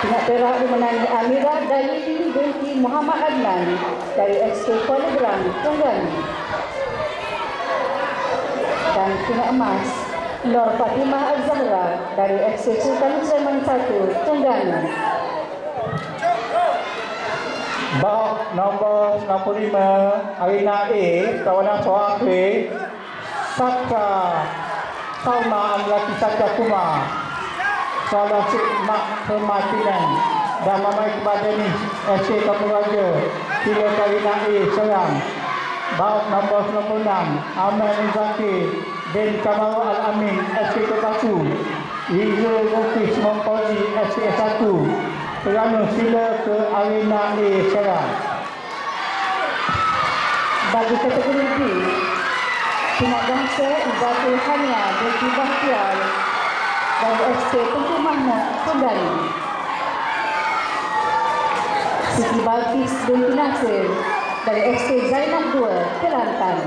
Pihak perak dimenangi Amira Dalili binti Muhammad Adnan dari SK Kuala Terengganu. Dan pihak emas Nur Fatimah Az-Zahra dari SK Sultan Sulaiman 1, Terengganu. Bak nombor 65 Arina A Tawanan Sohar A Saka Sauna Amlaki Saka Kumar Salah Cik Mak Kematinan dan Mamai Kebadani SC Kampung Raja. Sila Karina A Serang Bak nombor 96 Amal Zaki bin Kamal Al-Amin SC Kepasu Rizal Mufis Mongkozi SC 1 kerana sila ke arena A Serang. Bagi kategori B, pihak bangsa Izatul Hania binti Bahtiar dari SK Mahmud, Terengganu. Siti Balkis binti Nasir dari SK Zainab 2, Kelantan.